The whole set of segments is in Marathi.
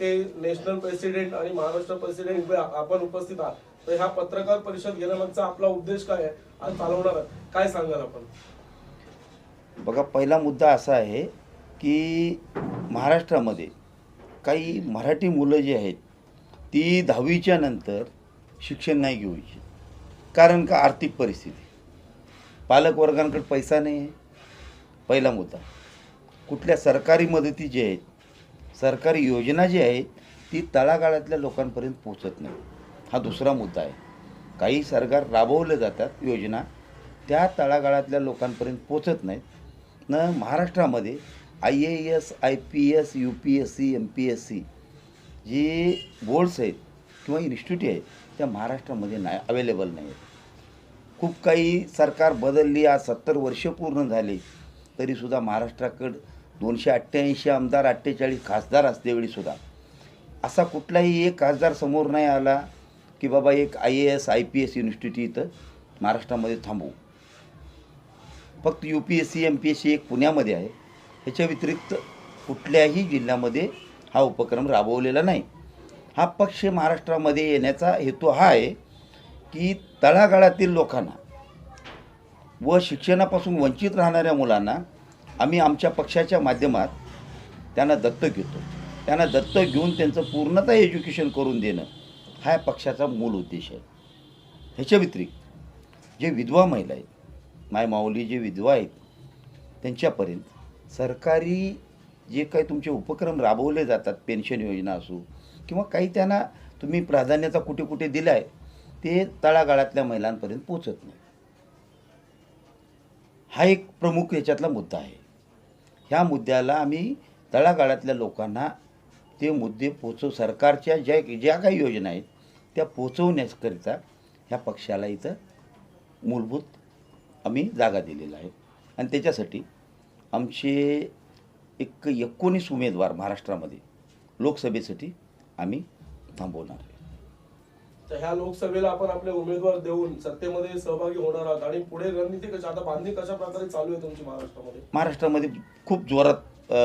येथे नॅशनल प्रेसिडेंट आणि महाराष्ट्र प्रेसिडेंट आपण उपस्थित आहात. तर ह्या पत्रकार परिषद घेण्यामागचा आपला उद्देश काय आहे? आज चालवणार काय सांगाल आपण? बघा पहिला मुद्दा असा आहे की महाराष्ट्रामध्ये काही मराठी मुलं जी आहेत ती दहावीच्या नंतर शिक्षण नाही घेऊ इच्छित. कारण का? आर्थिक परिस्थिती. पालकवर्गांकडे पैसा नाही आहे पहिला मुद्दा. कुठल्या सरकारी मदती जी आहेत सरकारी योजना जी आहेत ती तळागाळातल्या लोकांपर्यंत पोचत नाही. हा दुसरा मुद्दा आहे. काही सरकार राबवले जातात योजना त्या तळागाळातल्या लोकांपर्यंत पोचत नाहीत. न महाराष्ट्रामध्ये I A S I P S U P S C M P S C G boards आहेत किंवा इन्स्टिट्यूट आहेत त्या महाराष्ट्रामध्ये नाही अवेलेबल नाही आहेत. खूप काही सरकार बदलली आज सत्तर वर्ष पूर्ण झाले तरीसुद्धा महाराष्ट्राकडं दोनशे अठ्ठ्याऐंशी आमदार अठ्ठेचाळीस खासदार असतेवेळीसुद्धा असा कुठलाही एक खासदार समोर नाही आला की बाबा एक I A S I P S institute इथं महाराष्ट्रामध्ये थांबवू. फक्त U P S C M P S C एक पुण्यामध्ये आहे. ह्याच्या व्यतिरिक्त कुठल्याही जिल्ह्यामध्ये हा उपक्रम राबवलेला नाही. हा पक्ष महाराष्ट्रामध्ये येण्याचा हेतू हा आहे की तळागाळातील लोकांना व शिक्षणापासून वंचित राहणाऱ्या मुलांना आम्ही आमच्या पक्षाच्या माध्यमात त्यांना दत्तक घेतो. त्यांना दत्तक घेऊन त्यांचं पूर्णतः एज्युकेशन करून देणं हा या पक्षाचा मूल उद्देश आहे. ह्याच्या व्यतिरिक्त जे विधवा महिला आहेत माय माऊली जे विधवा आहेत त्यांच्यापर्यंत सरकारी जे काही तुमचे उपक्रम राबवले जातात पेन्शन योजना असो किंवा काही त्यांना तुम्ही प्राधान्याचा कुठे कुठे दिला आहे ते तळागाळातल्या महिलांपर्यंत पोचत नाही. हा एक प्रमुख याच्यातला मुद्दा आहे. ह्या मुद्द्याला आम्ही तळागाळातल्या लोकांना ते मुद्दे पोचव सरकारच्या ज्या ज्या काही योजना आहेत त्या पोचवण्याकरिता ह्या पक्षाला इथं मूलभूत आम्ही जागा दिलेला आहे. आणि त्याच्यासाठी आमचे एक एकोणीस उमेदवार महाराष्ट्रामध्ये लोकसभेसाठी आम्ही थांबवणार आहे. तर ह्या लोकसभेला आपण आपले उमेदवार देऊन सत्तेमध्ये सहभागी होणार आहात. आणि पुढे रणनीती कशी? आता बांधणी कशा प्रकारे चालू आहे तुमची महाराष्ट्रामध्ये? महाराष्ट्रामध्ये खूप जोरात अ,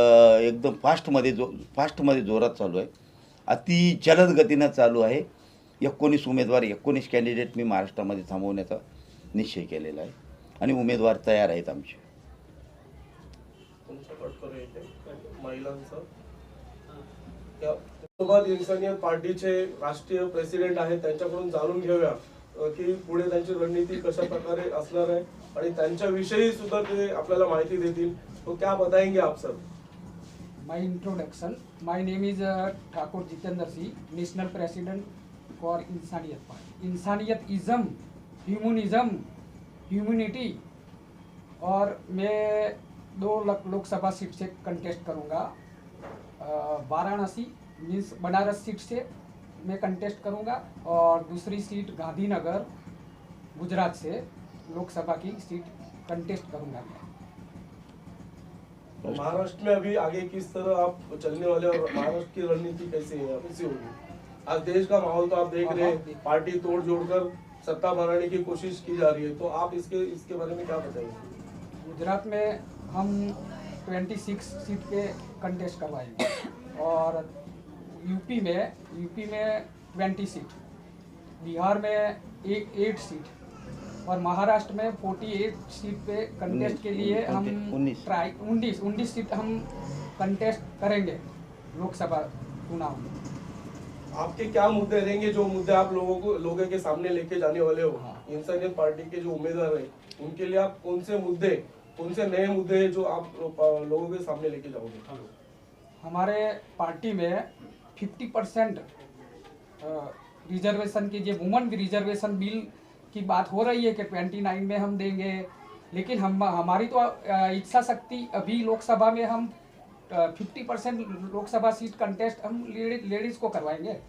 एकदम फास्टमध्ये जो फास्टमध्ये जोरात चालू आहे. अति जलद गतीनं चालू आहे. एकोणीस उमेदवार एकोणीस कॅन्डिडेट मी महाराष्ट्रामध्ये थांबवण्याचा निश्चय केलेला आहे. आणि उमेदवार तयार आहेत आमचे. तुमचं कट करू इथे महिलांचं. सोबत इन्सानियत पार्टीचे राष्ट्रीय प्रेसिडेंट आहेत त्यांच्याकडून जाणून घेऊया की पुढे त्यांची रणनीती कशा प्रकारे असणार आहे आणि त्यांच्याविषयी सुद्धा ते आपल्याला माहिती देतील. तो क्या बताएंगे आप sir my introduction my name is Thakur Jitendra Singh national president for Insaniyat Insaniyat Party. इंसानियत इज़म ह्यूमनिज़म ह्यूमनिटी और मैं दो लोकसभा सीट से कंटेस्ट करूंगा। वाराणसी मीन्स बनारस सीट से मैं कंटेस्ट करूँगा और दूसरी सीट गांधीनगर गुजरात से लोकसभा की सीट कंटेस्ट करूँगा मैं। तो महाराष्ट्र में अभी आगे किस तरह आप चलने वाले और महाराष्ट्र की रणनीति कैसी है? कैसी होगी? आज देश का माहौल तो आप देख रहे हैं पार्टी तोड़ जोड़ कर सत्ता बनाने की कोशिश की जा रही है। तो आप इसके इसके बारे में क्या बताएँगे? गुजरात में हम 26 सीट पे कंटेस्ट करवाएँगे और यूपी में यूपी में 20 सीट बिहार में एक एट सीट और महाराष्ट्र में 48 सीट पे कंटेस्ट के लिए हम उन्नीस। ट्राई उन्नीस उन्नीस सीट हम कंटेस्ट करेंगे लोकसभा चुनाव में आपके क्या मुद्दे रहेंगे जो मुद्दे आप लोगों को लोगों के सामने लेके जाने वाले हो हाँ। इंसानियत पार्टी के जो उम्मीदवार है उनके लिए आप कौन से मुद्दे कौन से नए मुद्दे हैं जो आप लो- लोगों के सामने लेके जाओगे। हमारे पार्टी में 50 परसेंट रिजर्वेशन की जो वुमन रिजर्वेशन बिल की बात हो रही है कि 29 में हम देंगे। लेकिन हम हमारी तो इच्छा शक्ति अभी लोकसभा में हम fifty percent Lok Sabha seat contest हम लेडीज़ को करवाएँगे।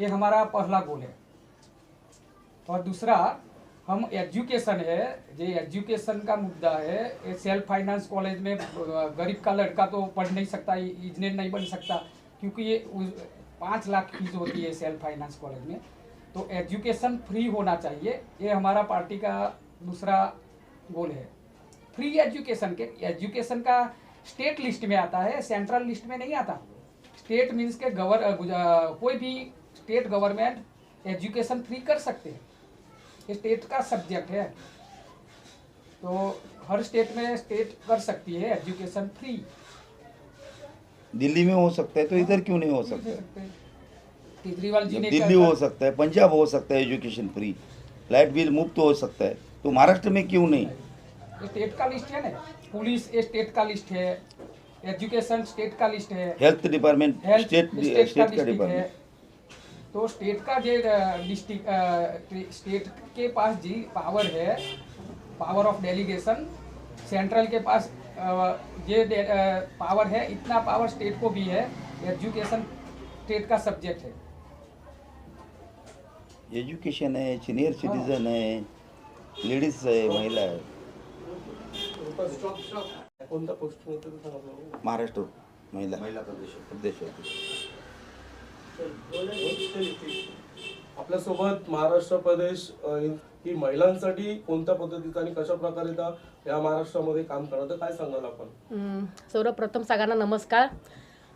ये हमारा पहला गोल है। और दूसरा हम एजुकेशन है ये एजुकेशन का मुद्दा है, ये सेल्फ फाइनेंस कॉलेज में गरीब का लड़का तो पढ़ नहीं सकता इंजीनियर नहीं बन सकता, क्योंकि ये पाँच लाख फ़ीस होती है सेल्फ फाइनेंस कॉलेज में। तो एजुकेशन फ्री होना चाहिए, ये हमारा पार्टी का दूसरा गोल है। फ्री एजुकेशन के, एजुकेशन का स्टेट लिस्ट में आता है, सेंट्रल लिस्ट में नहीं आता। स्टेट मीन्स के गवर कोई भी स्टेट गवर्नमेंट एजुकेशन फ्री कर सकते हैं। स्टेट का सब्जेक्ट है। तो हर स्टेट में स्टेट कर सकती है एजुकेशन फ्री दिल्ली में हो सकता है तो इधर क्यों नहीं हो सकता? है केजरीवाल जी ने दिल्ली हो सकता है पंजाब हो सकता है एजुकेशन फ्री लाइट बिल मुफ़्त हो सकता है तो महाराष्ट्र में क्यों नहीं? स्टेट का लिस्ट है ना? पुलिस स्टेट का लिस्ट है एजुकेशन स्टेट का लिस्ट है। हेल्थ डिपार्टमेंट स्टेट स्टेट का डिपार्टमेंट तो स्टेट का जो डिस्ट्रिक्ट स्टेट के पास जी पावर है पावर ऑफ़ डेलीगेशन सेंट्रल के पास ये पावर है इतना पावर स्टेट को भी है एजुकेशन स्टेट का सब्जेक्ट है। एजुकेशन है सिनियर सिटीजन लेडीज़ आहे महिला आहे कोणत्या पोस्ट ते सांगा आपल्याला. महाराष्ट्र महिला। महिला प्रदेश. प्रदेश. आपल्यासोबत महाराष्ट्र प्रदेश ही महिलांसाठी कोणत्या पद्धतीचा आणि कशा प्रकारे या महाराष्ट्रामध्ये काम करत काय सांगाल आपण? हम्म, सर्वप्रथम सगळ्यांना नमस्कार.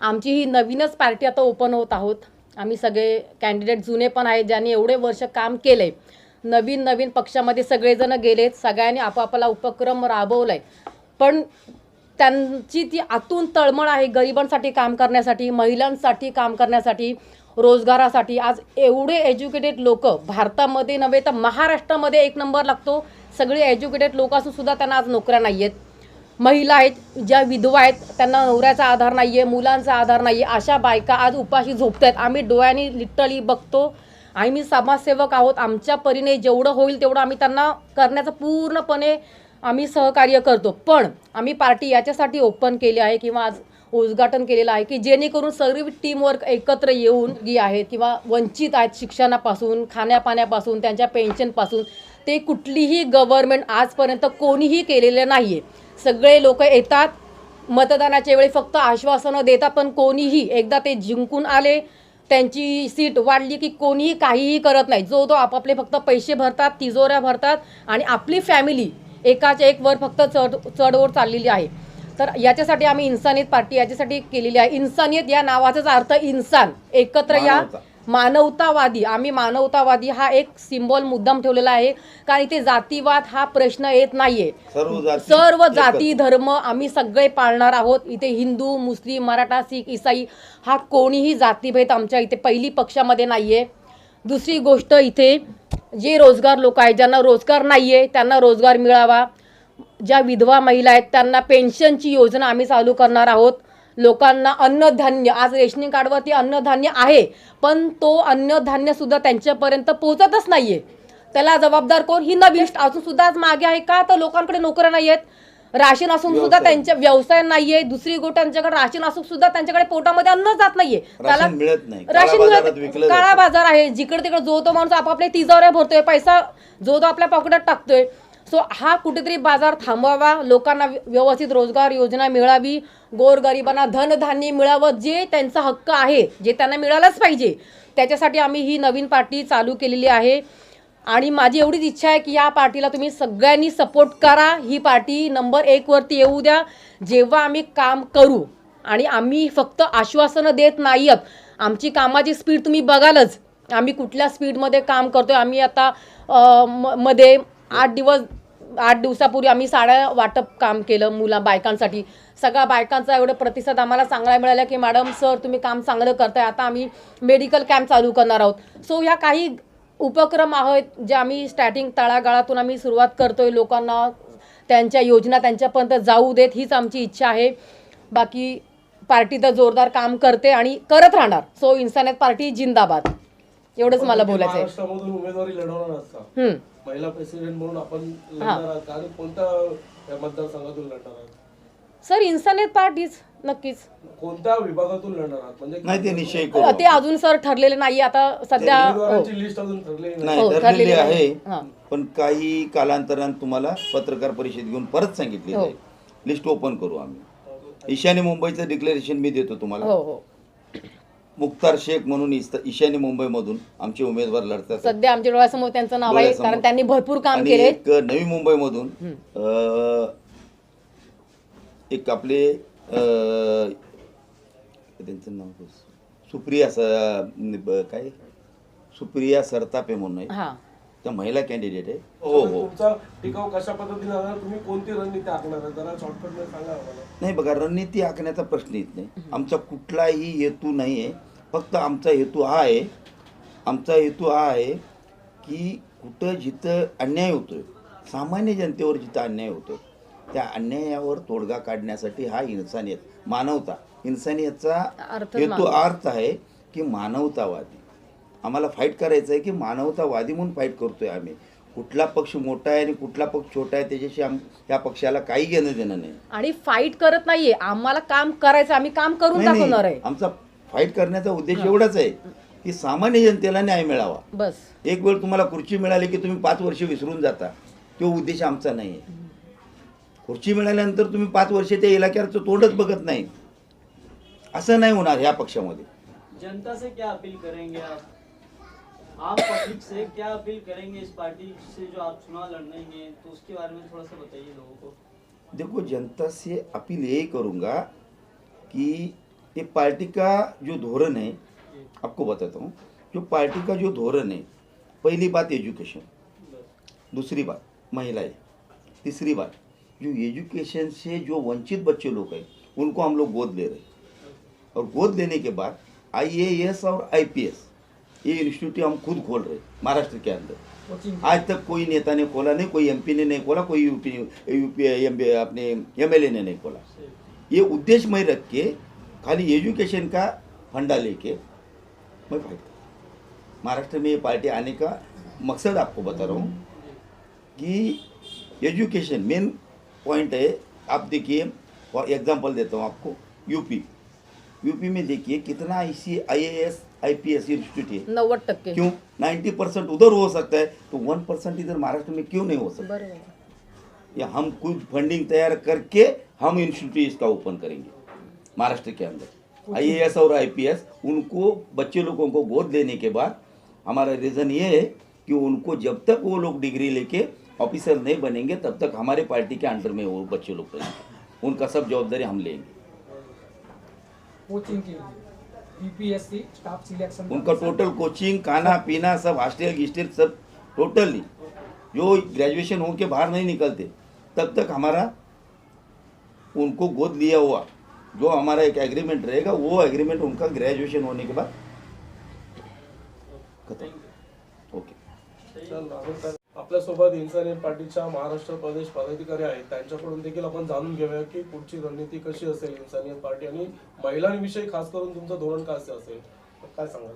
आमची ही नवीनच पार्टी आता ओपन होत आहोत. आम्ही सगळे कॅन्डिडेट जुने पण आहेत ज्यांनी एवढे वर्ष काम केले. नवीन नवीन पक्षामध्ये सगळेजण गेलेत. सगळ्यांनी आपापला उपक्रम राबवलाय. पण त्यांची ती आतून तळमळ आहे गरिबांसाठी काम करण्यासाठी महिलांसाठी काम करण्यासाठी रोजगारासाठी. आज एवढे एज्युकेटेड लोक भारतामध्ये नव्हे तर महाराष्ट्रामध्ये एक नंबर लागतो. सगळे एज्युकेटेड लोक असून सुद्धा त्यांना आज नोकऱ्या नाही आहेत महिला आहेत ज्या विधवा आहेत त्यांना नवऱ्याचा आधार नाही आहे मुलांचा आधार नाही आहे अशा बायका आज उपाशी झोपत आहेत आम्ही डोळ्यांनी लिटरली बघतो. आम्ही समाजसेवक आहोत. आमच्या परीने जेवढं होईल तेवढं आम्ही त्यांना करण्याचं पूर्णपणे आम्ही सहकार्य करतो. पण आम्ही पार्टी याच्यासाठी ओपन केली आहे किंवा आज उद्घाटन केलेलं आहे की जेणेकरून सर्व टीमवर्क एकत्र येऊन जी आहेत किंवा वंचित आहेत शिक्षणापासून खाण्यापाण्यापासून त्यांच्या पेन्शनपासून ते कुठलीही गव्हर्नमेंट आजपर्यंत कोणीही केलेलं नाही आहे सगळे लोक येतात. मतदानाच्या वेळी फक्त आश्वासनं देतात पण कोणीही. एकदा ते जिंकून आले त्यांची सीट वाढली की कोणीही काहीही करत नाही. जो तो आपापले फक्त पैसे भरतात तिजोऱ्या भरतात आणि आपली फॅमिली एकाच्या एक वर फक्त चढ चढवर चाललेली आहे. तर याच्यासाठी आम्ही इन्सानियत पार्टी याच्यासाठी केलेली आहे. इन्सानियत या नावाचाच अर्थ इन्सान. एकत्र या मानवता. मानवतावादी. आम्ही मानवतावादी हा एक सिम्बॉल मुद्दाम ठेवलेला आहे. कारण इथे जातीवाद हा प्रश्न येत नाहीये. सर्व एकच. जाती धर्म आम्ही सगळे पाळणार आहोत. इथे हिंदू मुस्लिम मराठा सिख इसाई हा कोणीही जातीभेद आमच्या इथे पहिली पक्षामध्ये नाहीये. दुसरी गोष्ट इथे जे रोजगार लोक आहेत ज्यांना रोजगार नाही आहे त्यांना रोजगार मिळावा. ज्या विधवा महिला आहेत त्यांना पेन्शनची योजना आम्ही चालू करणार आहोत. लोकांना अन्नधान्य आज रेशनिंग कार्डवरती अन्नधान्य आहे पण तो अन्नधान्यसुद्धा त्यांच्यापर्यंत पोहोचतच आहे त्याला जबाबदार कोण? ही नवीन लिस्ट आज मागे आहे का? तर लोकांकडे नोकऱ्या नाही आहेत राशन असून सुद्धा. त्यांच्या व्यवसाय नाहीये दुसरी गोष्ट त्यांच्याकडे राशन असून सुद्धा त्यांच्याकडे पोटामध्ये अन्न जात नाहीये राशन मिळत नाही. काळा राशन मिळत काळा. बाजार आहे जिकडे तिकडे जो तो माणूस आपापल्या तिजोऱ्या भरतोय पैसा जो तो आपल्या पॉकेटात टाकतोय सो हा कुठेतरी बाजार थांबवावा लोकांना व्य- व्यवस्थित रोजगार योजना मिळावी गोरगरिबांना धनधान्य मिळावं जे त्यांचा हक्क आहे जे त्यांना मिळालंच पाहिजे त्याच्यासाठी आम्ही ही नवीन पार्टी चालू केलेली आहे आणि माझी एवढीच इच्छा आहे की या पार्टीला तुम्ही सगळ्यांनी सपोर्ट करा. ही पार्टी नंबर एकवरती येऊ द्या. जेव्हा आम्ही काम करू आणि आम्ही फक्त आश्वासनं देत नाही आहोत आमची कामाची स्पीड तुम्ही बघालच. आम्ही कुठल्या स्पीडमध्ये काम करतोय? आम्ही आता म- मध्ये आठ दिवस आठ दिवसापूर्वी आम्ही साड्या वाटप काम केलं मुला बायकांसाठी. सगळ्या बायकांचा एवढं प्रतिसाद आम्हाला चांगला मिळाला की मॅडम सर तुम्ही काम चांगलं करताय. आता आम्ही मेडिकल कॅम्प चालू करणार आहोत. सो ह्या काही उपक्रम आहेत जे आम्ही स्टार्टिंग तळागाळातून आम्ही सुरुवात करतोय. लोकांना त्यांच्या योजना त्यांच्यापर्यंत जाऊ देत हीच आमची इच्छा आहे. बाकी पार्टी तर जोरदार काम करते आणि करत राहणार. सो इन्सानियत पार्टी जिंदाबाद. एवढंच मला बोलायचं आहे उमेदवारी लढवणार. महिला प्रेसिडेंट म्हणून आपण कोणत्या मतदारसंघातून लढणार सर इन्सानियत पार्टीच नक्कीच. कोणत्या विभागातून लढणार आहात? म्हणजे नाही ते निश्चय ते अजून सर ठरलेले नाही आता सध्या हो. उमेदवारांची लिस्ट अजून ठरलेली नाही. नाही हो, ठरलेली ठरलेली आहे. हां. पण काही कालांतराने तुम्हाला पत्रकार परिषद घेऊन परत सांगितले हो. जाईल लिस्ट ओपन करू आम्ही. ईशान्य मुंबईचं डिक्लेरेशन मी देतो तुम्हाला. हो हो. मुख्तार शेख म्हणून इस्त- ईशान्य मुंबईमधून आमचे उमेदवार लढतात. सध्या आमच्या डोळ्यासमोर त्यांचं नाव आहे डोळ्यासमोर. कारण त्यांनी भरपूर काम आणि केले. एक नवी मुंबईमधून अं, एक आपले अं, त्यांचं नाव? सुप्रिया काय? सुप्रिया सरतापे म्हणून आहे. हां. त्या महिला कॅन्डिडेट आहे. हो हो. तुमचा टिकाव कशा पद्धतीने तुम्ही कोणती रणनीती आखणार आहे? जरा शॉर्टकटमध्ये सांगा आम्हाला. नाही बघा रणनीती आखण्याचा प्रश्न येत नाही. आमचा कुठलाही हेतू नाही आहे. फक्त आमचा हेतू हा आहे आमचा हेतू हा आहे की कुठं जिथं अन्याय होतोय सामान्य जनतेवर जिथं अन्याय होतो त्या अन्यायावर तोडगा काढण्यासाठी हा इन्सानियत मानवता. इन्सानियतचा हेतू. अर्थ आहे की मानवतावादी. आम्हाला फाईट करायचं आहे की मानवतावादी म्हणून फाईट करतोय आम्ही. कुठला पक्ष मोठा आहे आणि कुठला पक्ष छोटा आहे त्याच्याशी आम या पक्षाला काही घेणं देणं नाही. आणि फाईट करत नाहीये. आम्हाला काम करायचं आम्ही काम करून. दाखवणार आहे. आमचा फाईट करण्याचा उद्देश एवढाच आहे की सामान्य जनतेला न्याय मिळावा. बस. एक वेळ तुम्हाला खुर्ची मिळाली की तुम्ही पाच वर्ष विसरून जाता. तो उद्देश आमचा नाही आहे खुर्ची मिळाल्यानंतर तुम्ही पाच वर्ष त्या इलाक्याचं तोंडच बघत नाही. असं नाही होणार ह्या पक्षामध्ये. जनता से क्या अपील करेंगे आप? आम पब्लिक से क्या अपील करेंगे इस पार्टी से जो आप चुनाव लड़ेंगे तो उसके बारे में थोड़ा सा बताइए लोगों को। देखो जनता से अपील यही करूँगा कि ये पार्टी का जो धोरण है आपको बताता हूँ जो पार्टी का जो धोरण है पहली बात एजुकेशन दूसरी बात महिलाएँ तीसरी बात जो एजुकेशन से जो वंचित बच्चे लोग हैं उनको हम लोग गोद ले रहे हैं। और गोद लेने के बाद आईएएस और आईपीएस ये इंस्टीट्यूट हम खुद खोल रहे हैं महाराष्ट्र के अंदर। आज तक कोई नेता ने खोला नहीं कोई एमपी ने नहीं खोला कोई यूपी यूपी एम अपने एमएलए ने नहीं खोला। ये उद्देश्य मैं रख के खाली एजुकेशन का फंडा लेके मैं फाइट। महाराष्ट्र में ये पार्टी आने का मकसद आपको बता रहा हूँ कि एजुकेशन मेन पॉइंट है आप देखिए फॉर एग्जांपल देता हूँ आपको यूपी यूपी में देखिए कितना ऐसी I A S I P S institute है। नव्वद टक्के। क्यों? 90 परसेंट उधर हो सकता है तो वन परसेंट इधर महाराष्ट्र में क्यों नहीं हो सकता? या हम कुछ फंडिंग तैयार करके हम इंस्टीट्यूट इसका ओपन करेंगे महाराष्ट्र के अंदर। आईएएस और आईपीएस उनको बच्चे लोगों को गोद लेने के बाद हमारा रीज़न ये है कि उनको जब तक वो लोग डिग्री लेके ऑफिसर नहीं बनेंगे तब तक हमारे पार्टी के अंडर में वो बच्चे लोग रहेंगे उनका सब जवाबदारी हम लेंगे। कोचिंग के स्टाफ सिलेक्शन उनका टोटल कोचिंग खाना पीना सब हॉस्टल गिस्टल सब टोटली जो ग्रेजुएशन होके बाहर नहीं निकलते तब तक हमारा उनको गोद लिया हुआ। जो हमारा एक एग्रीमेंट रहेगा वो एग्रीमेंट उनका ग्रेजुएशन होने के बाद खत्म। ओके आपल्यासोबत इन्सानियत पार्टीच्या महाराष्ट्र प्रदेश पदाधिकारी आहेत. त्यांच्याकडून देखील आपण जाणून घेऊया की पुढची रणनीती कशी असेल इन्सानियत पार्टी आणि महिलांविषयी खास करून तुमचं धोरण काय असेल? काय सांगाल?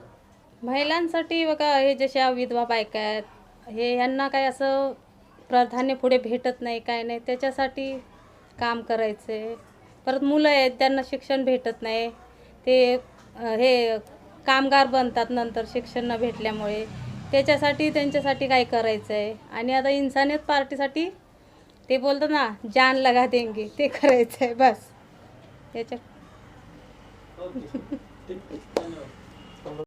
महिलांसाठी बघा हे जशा विधवा बायका आहेत हे यांना काय असं प्राधान्य पुढे भेटत नाही काय नाही. त्याच्यासाठी काम करायचे. परत मुलं आहेत त्यांना शिक्षण भेटत नाही. ते हे कामगार बनतात नंतर शिक्षण न भेटल्यामुळे. त्याच्यासाठी त्यांच्यासाठी काय करायचं आहे आणि आता इन्सानियत पार्टीसाठी ते बोलतात ना जान लगा देंगे ते करायचं आहे बस. याच्या